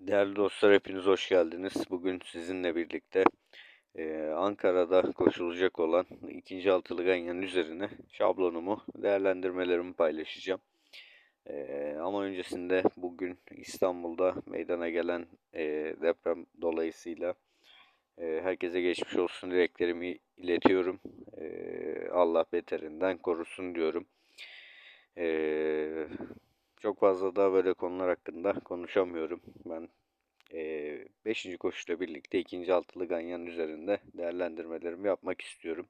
Değerli dostlar hepiniz hoş geldiniz. Bugün sizinle birlikte e, Ankara'da koşulacak olan ikinci altılı ganyanın üzerine şablonumu, değerlendirmelerimi paylaşacağım. E, ama öncesinde bugün İstanbul'da meydana gelen e, deprem dolayısıyla e, herkese geçmiş olsun dileklerimi iletiyorum. E, Allah beterinden korusun diyorum. Çok fazla da böyle konular hakkında konuşamıyorum. Ben 5. E, koşuyla birlikte ikinci altılı ganyan üzerinde değerlendirmelerimi yapmak istiyorum.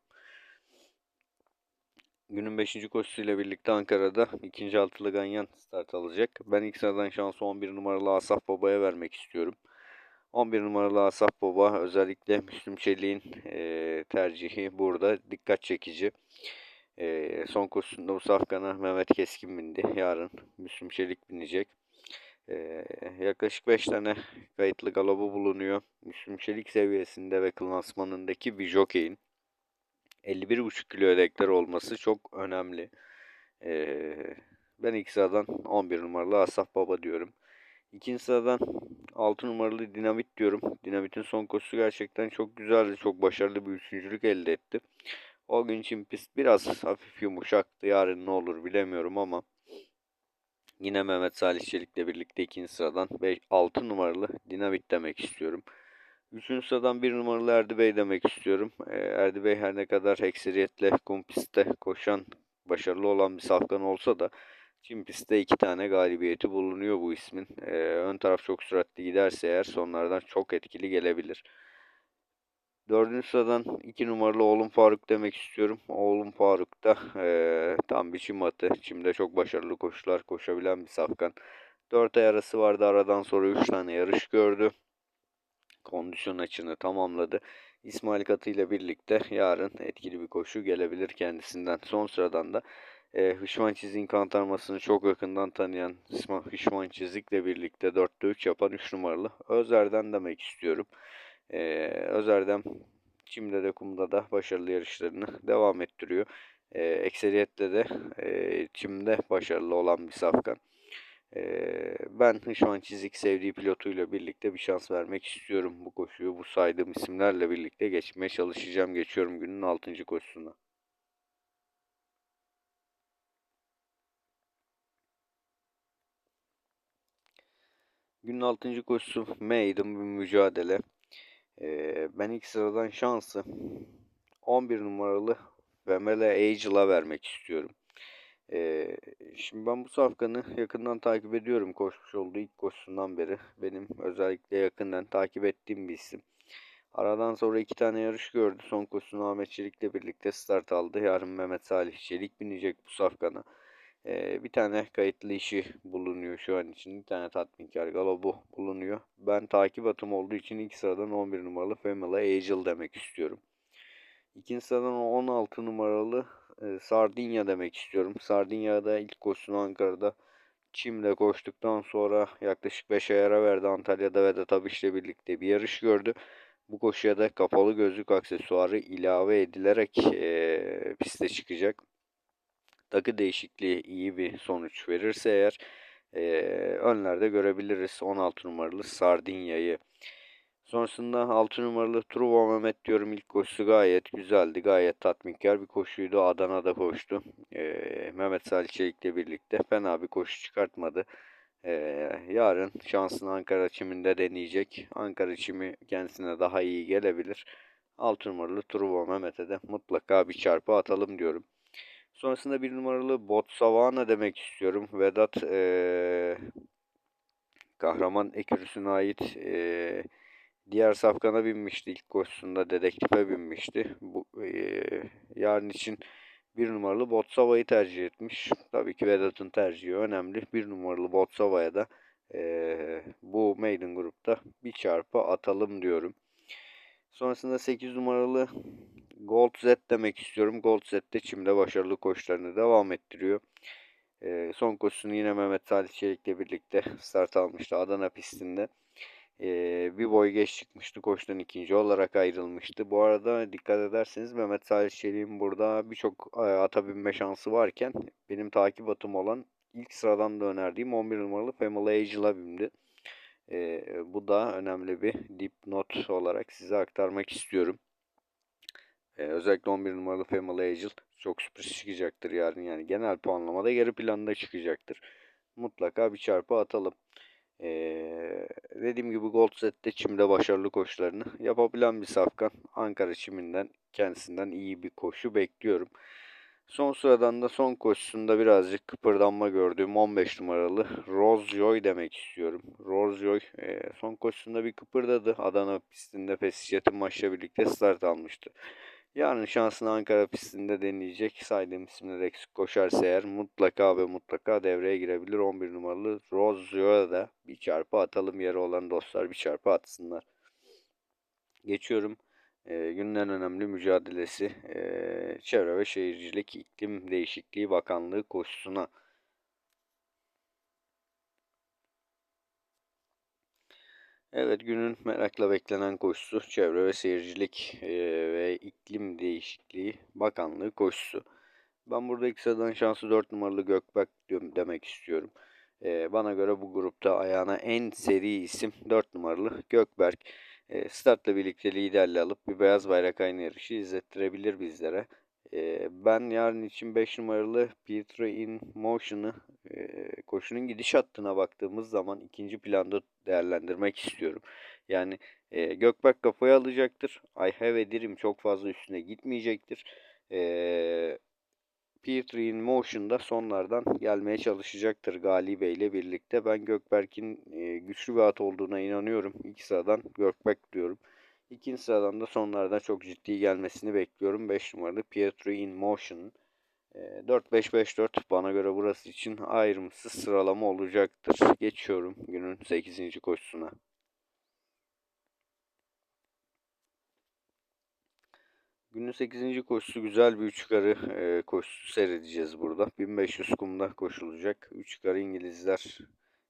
Günün 5. koşusuyla birlikte Ankara'da ikinci altılı ganyan start alacak. Ben ilk sıradan şansı 11 numaralı Asaf Baba'ya vermek istiyorum. 11 numaralı Asaf Baba özellikle Müslüm Çelik'in e, tercihi burada dikkat çekici. E, son koşusunda bu safkana Mehmet Keskin bindi. Yarın Müslüm Çelik binecek. E, yaklaşık 5 tane kayıtlı galobu bulunuyor. Müslüm Çelik seviyesinde ve klasmanındaki bir jockey'in 51,5 kilo ödekler olması çok önemli. E, ben ilk sıradan 11 numaralı Asaf Baba diyorum. İkinci sıradan 6 numaralı Dinamit diyorum. Dinamit'in son koşusu gerçekten çok güzeldi. Çok başarılı bir üçüncülük elde etti. O gün için pist biraz hafif yumuşaktı. Yarın ne olur bilemiyorum ama yine Mehmet Salih Çelik'le birlikte ikinci sıradan 5, 6 numaralı Dinamit demek istiyorum. Üçüncü sıradan bir numaralı Erdi Bey demek istiyorum. Ee, Erdi Bey her ne kadar ekseriyetle kum pistte koşan başarılı olan bir safkan olsa da Çim pistte iki tane galibiyeti bulunuyor bu ismin. Ee, ön taraf çok süratli giderse eğer sonlardan çok etkili gelebilir. Dördüncü sıradan iki numaralı oğlum Faruk demek istiyorum. Oğlum Faruk da e, tam bir çim atı. Çimde çok başarılı koşular koşabilen bir safkan. Dört ay arası vardı. Aradan sonra üç tane yarış gördü. Kondisyon açını tamamladı. İsmail Katı ile birlikte yarın etkili bir koşu gelebilir kendisinden. Son sıradan da e, Hışman Çizik'in kantarmasını çok yakından tanıyan Hışman Çizik'le birlikte 4'te 3 yapan 3 numaralı Özer'den demek istiyorum. E, Özer'den Çim'de de kumda da başarılı yarışlarını devam ettiriyor. E, ekseriyetle de e, Çim'de başarılı olan bir safkan. E, ben Hışman Çizik sevdiği pilotuyla birlikte bir şans vermek istiyorum. Bu koşuyu bu saydığım isimlerle birlikte geçmeye çalışacağım. Geçiyorum günün 6. koşusuna. Günün 6. koşusu maiden bir mücadele. Ben ilk sıradan şansı 11 numaralı Vemele Angel'a vermek istiyorum. Ee, şimdi ben bu safkanı yakından takip ediyorum koşmuş olduğu ilk koşusundan beri. Benim özellikle yakından takip ettiğim bir isim. Aradan sonra iki tane yarış gördü. Son koşusunu Ahmet Çelik'le birlikte start aldı. Yarın Mehmet Salih Çelik binecek bu safkana. Ee, bir tane kayıtlı işi bulunuyor şu an için. Bir tane tatminkar galobu bulunuyor. Ben takip atım olduğu için ilk sıradan 11 numaralı Family Angel demek istiyorum. İkinci sıradan 16 numaralı e, Sardinya demek istiyorum. Sardinya'da ilk koşusunu Ankara'da Çim'le koştuktan sonra yaklaşık 5 ay ara verdi. Antalya'da Vedat Abiş'le birlikte bir yarış gördü. Bu koşuya da kapalı gözlük aksesuarı ilave edilerek e, piste çıkacak takı değişikliği iyi bir sonuç verirse eğer e, önlerde görebiliriz 16 numaralı Sardinya'yı. Sonrasında 6 numaralı Truva Mehmet diyorum ilk koşusu gayet güzeldi. Gayet tatminkar bir koşuydu. Adana'da koştu. Ee, Mehmet Salih Çelik'le birlikte fena bir koşu çıkartmadı. Ee, yarın şansını Ankara çiminde deneyecek. Ankara çimi kendisine daha iyi gelebilir. 6 numaralı Truva Mehmet'e de mutlaka bir çarpı atalım diyorum. Sonrasında bir numaralı Botswana demek istiyorum. Vedat ee, kahraman ekürüsüne ait ee, diğer safkana binmişti. ilk koşusunda dedektife binmişti. Bu ee, yarın için bir numaralı Botsava'yı tercih etmiş. Tabii ki Vedat'ın tercihi önemli. Bir numaralı Botsava'ya da ee, bu maiden grupta bir çarpı atalım diyorum. Sonrasında 8 numaralı Gold Z demek istiyorum. Gold Z de çimde başarılı koşularını devam ettiriyor. E, son koşusunu yine Mehmet Salih Çelik'le birlikte start almıştı Adana pistinde. E, bir boy geç çıkmıştı. Koşudan ikinci olarak ayrılmıştı. Bu arada dikkat ederseniz Mehmet Salih Çelik'in burada birçok e, ata binme şansı varken benim takip atım olan ilk sıradan da önerdiğim 11 numaralı Family Angel'a bindi. E, bu da önemli bir dipnot olarak size aktarmak istiyorum. E, özellikle 11 numaralı Family Angel çok sürpriz çıkacaktır yarın yani genel puanlamada geri planda çıkacaktır. Mutlaka bir çarpı atalım. Ee, dediğim gibi Gold Set'te çimde başarılı koşularını yapabilen bir safkan. Ankara çiminden kendisinden iyi bir koşu bekliyorum. Son sıradan da son koşusunda birazcık kıpırdanma gördüğüm 15 numaralı Rose Joy demek istiyorum. Rose Joy e, son koşusunda bir kıpırdadı. Adana pistinde Pesicet'in maçla birlikte start almıştı. Yarın şansını Ankara pistinde deneyecek. Saydığım isimler eksik koşarsa eğer mutlaka ve mutlaka devreye girebilir. 11 numaralı Rozio'ya da bir çarpı atalım. Yeri olan dostlar bir çarpı atsınlar. Geçiyorum. E, günün en önemli mücadelesi e, Çevre ve Şehircilik İklim Değişikliği Bakanlığı koşusuna. Evet günün merakla beklenen koşusu Çevre ve Seyircilik e, ve İklim Değişikliği Bakanlığı koşusu. Ben burada sıradan şansı 4 numaralı diyorum, demek istiyorum. E, bana göre bu grupta ayağına en seri isim 4 numaralı Gökberk. Startla birlikte liderliği alıp bir beyaz bayrak aynı yarışı izlettirebilir bizlere. Ben yarın için 5 numaralı Peter in Motion'ı koşunun gidiş hattına baktığımız zaman ikinci planda değerlendirmek istiyorum. Yani Gökberk kafaya alacaktır. I have a dream çok fazla üstüne gitmeyecektir. E, Peter in Motion'da sonlardan gelmeye çalışacaktır Gali Bey ile birlikte. Ben Gökberk'in e, güçlü bir at olduğuna inanıyorum. İlk sıradan Gökberk diyorum. İkinci sıradan da sonlardan çok ciddi gelmesini bekliyorum. 5 numaralı Pietro in Motion. 4-5-5-4 bana göre burası için ayrımsız sıralama olacaktır. Geçiyorum günün 8. koşusuna. Günün 8. koşusu güzel bir üç yukarı e, koşusu seyredeceğiz burada. 1500 kumda koşulacak. Üç yukarı İngilizler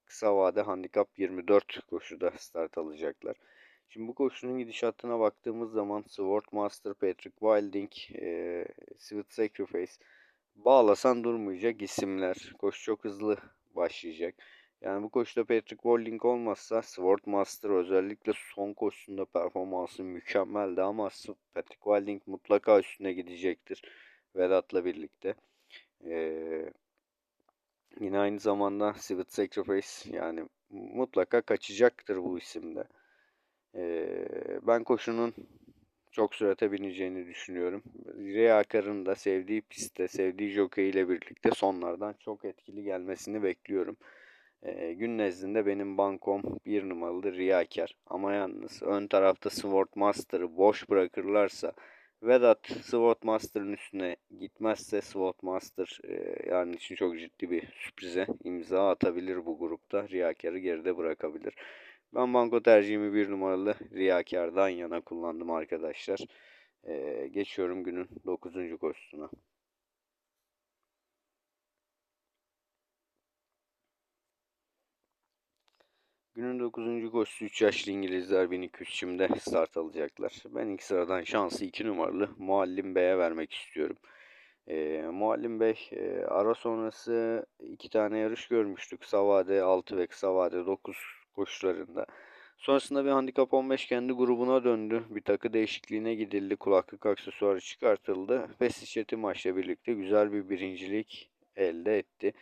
kısa vade handikap 24 koşuda start alacaklar. Şimdi bu koşunun gidişatına baktığımız zaman Sword Master, Patrick Wilding, e, Sweet Sacrifice bağlasan durmayacak isimler. Koşu çok hızlı başlayacak. Yani bu koşuda Patrick Wilding olmazsa Sword Master özellikle son koşusunda performansı mükemmeldi ama Patrick Wilding mutlaka üstüne gidecektir Vedat'la birlikte. Ee, yine aynı zamanda Sweet Sacrifice yani mutlaka kaçacaktır bu isimde. Ee, ben koşunun çok sürate bineceğini düşünüyorum. Riyakar'ın da sevdiği pistte, sevdiği jockey ile birlikte sonlardan çok etkili gelmesini bekliyorum. Ee, gün nezdinde benim bankom bir numaralı Riyakar. Ama yalnız ön tarafta Sword Master'ı boş bırakırlarsa Vedat Sword Master'ın üstüne gitmezse Sword Master e, yani için çok ciddi bir sürprize imza atabilir bu grupta. Riyakar'ı geride bırakabilir. Ben banko tercihimi bir numaralı Riyakar'dan yana kullandım arkadaşlar. Ee, geçiyorum günün 9. koşusuna. Günün 9. koşusu 3 yaşlı İngilizler 1200 çimde start alacaklar. Ben ilk sıradan şansı 2 numaralı Muallim Bey'e vermek istiyorum. E, Muallim Bey e, ara sonrası iki tane yarış görmüştük. Savade 6 ve Savade 9 koşularında. Sonrasında bir handikap 15 kendi grubuna döndü. Bir takı değişikliğine gidildi. Kulaklık aksesuarı çıkartıldı. Pesticeti maçla birlikte güzel bir birincilik elde etti.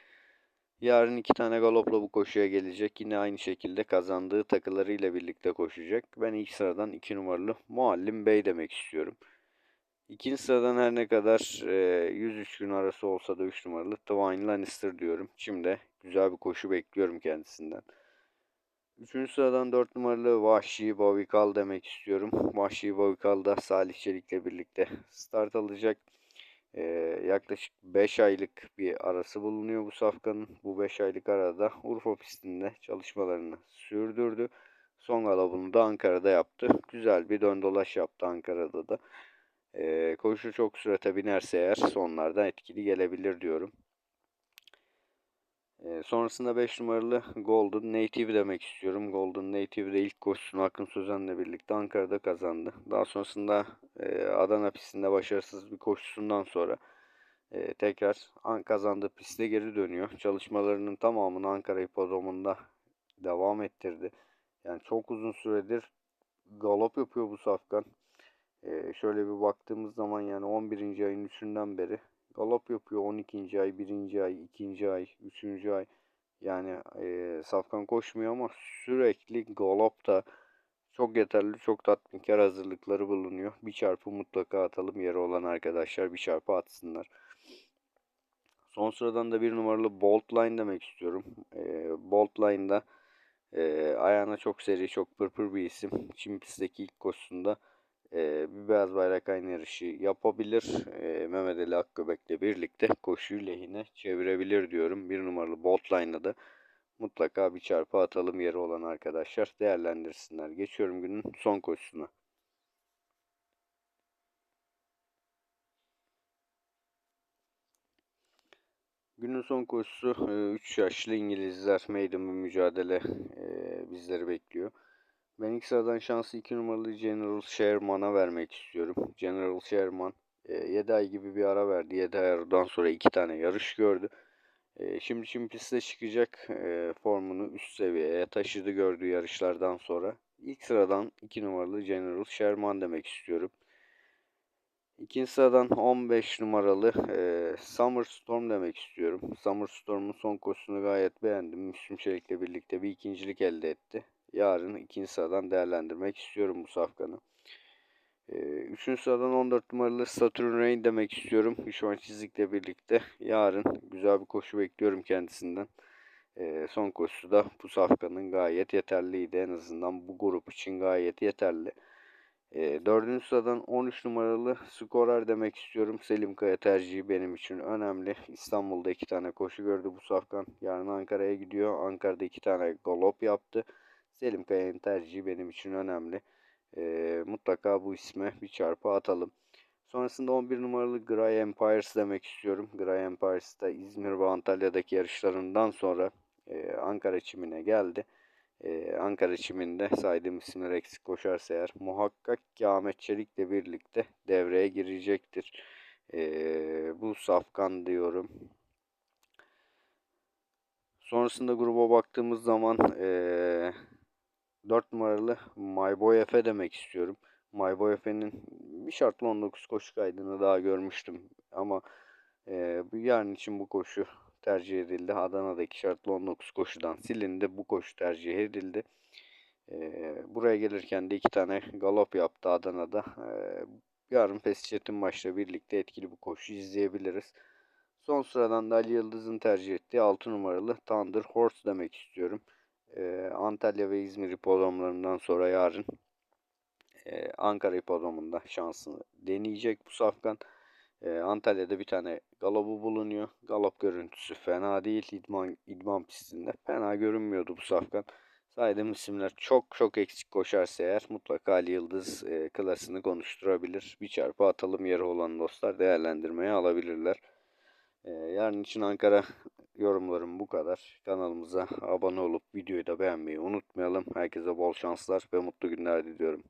Yarın iki tane galopla bu koşuya gelecek. Yine aynı şekilde kazandığı takılarıyla birlikte koşacak. Ben ilk sıradan iki numaralı Muallim Bey demek istiyorum. İkinci sıradan her ne kadar e, 103 gün arası olsa da 3 numaralı Twain Lannister diyorum. Şimdi güzel bir koşu bekliyorum kendisinden. Üçüncü sıradan 4 numaralı Vahşi Bavikal demek istiyorum. Vahşi Bavikal da Salih Çelik'le birlikte start alacak. Ee, yaklaşık 5 aylık bir arası bulunuyor bu safkanın. Bu 5 aylık arada Urfa pistinde çalışmalarını sürdürdü. Son galabını da Ankara'da yaptı. Güzel bir dön dolaş yaptı Ankara'da da. Ee, koşu çok sürate binerse eğer sonlarda etkili gelebilir diyorum. Ee, sonrasında 5 numaralı Golden Native demek istiyorum. Golden Native'de ilk koşusunu Akın Sözen'le birlikte Ankara'da kazandı. Daha sonrasında e, Adana pistinde başarısız bir koşusundan sonra e, tekrar an kazandığı piste geri dönüyor. Çalışmalarının tamamını Ankara Hipodromu'nda devam ettirdi. Yani çok uzun süredir galop yapıyor bu safkan. Ee, şöyle bir baktığımız zaman yani 11. ayın 3'ünden beri galop yapıyor. 12. ay, 1. ay, 2. ay, 3. ay. Yani e, safkan koşmuyor ama sürekli galopta çok yeterli, çok tatminkar hazırlıkları bulunuyor. Bir çarpı mutlaka atalım yeri olan arkadaşlar bir çarpı atsınlar. Son sıradan da bir numaralı Bolt Line demek istiyorum. E, Bolt Line'da e, ayağına çok seri, çok pırpır bir isim. Çin pistteki ilk koşusunda e, bir beyaz bayrak aynı yarışı yapabilir. E, Mehmet Ali Akgöbek'le birlikte koşuyu lehine çevirebilir diyorum. Bir numaralı Bolt Line'da da mutlaka bir çarpı atalım yeri olan arkadaşlar değerlendirsinler. Geçiyorum günün son koşusuna. Günün son koşusu 3 yaşlı İngilizler bir mücadele bizleri bekliyor. Ben ilk sıradan şansı 2 numaralı General Sherman'a vermek istiyorum. General Sherman 7 e, ay gibi bir ara verdi. 7 ay sonra 2 tane yarış gördü. E, şimdi şimdi piste çıkacak formunu üst seviyeye taşıdı gördüğü yarışlardan sonra. İlk sıradan 2 numaralı General Sherman demek istiyorum. İkinci sıradan 15 numaralı e, Summer Storm demek istiyorum. Summer Storm'un son koşusunu gayet beğendim. Müslüm Çelik'le birlikte bir ikincilik elde etti. Yarın ikinci sıradan değerlendirmek istiyorum bu safkanı. E, üçüncü sıradan 14 numaralı Saturn Rain demek istiyorum. Hüşman Çizik'le birlikte yarın güzel bir koşu bekliyorum kendisinden. Son koşusu da bu safkanın gayet yeterliydi. En azından bu grup için gayet yeterli. E, dördüncü sıradan 13 numaralı skorer demek istiyorum. Selim Kaya tercihi benim için önemli. İstanbul'da iki tane koşu gördü bu safkan. Yarın Ankara'ya gidiyor. Ankara'da iki tane galop yaptı. Selim Kaya'nın tercihi benim için önemli. E, mutlaka bu isme bir çarpı atalım. Sonrasında 11 numaralı Gray Empires demek istiyorum. Gray Empires da İzmir ve Antalya'daki yarışlarından sonra e, Ankara çimine geldi e, Ankara çiminde saydığım isimler eksik koşarsa eğer muhakkak ki Ahmet Çelik'le birlikte devreye girecektir. E, bu safkan diyorum. Sonrasında gruba baktığımız zaman e, 4 numaralı My Boy Efe demek istiyorum. My Boy Efe'nin bir şartlı 19 koşu kaydını daha görmüştüm. Ama e, yarın için bu koşu tercih edildi. Adana'daki şartlı 19 koşudan silindi. Bu koşu tercih edildi. Ee, buraya gelirken de iki tane galop yaptı Adana'da. Ee, yarın Pesçet'in maçla birlikte etkili bir koşu izleyebiliriz. Son sıradan da Ali Yıldız'ın tercih ettiği 6 numaralı Thunder Horse demek istiyorum. Antalya ve İzmir hipodromlarından sonra yarın Ankara hipodromunda şansını deneyecek bu safkan. Antalya'da bir tane galobu bulunuyor. Galop görüntüsü fena değil. İdman, idman pistinde fena görünmüyordu bu safkan. Saydığım isimler çok çok eksik koşarsa eğer mutlaka Ali Yıldız e, klasını konuşturabilir. Bir çarpı atalım yarı olan dostlar değerlendirmeye alabilirler. E, yarın için Ankara yorumlarım bu kadar. Kanalımıza abone olup videoyu da beğenmeyi unutmayalım. Herkese bol şanslar ve mutlu günler diliyorum.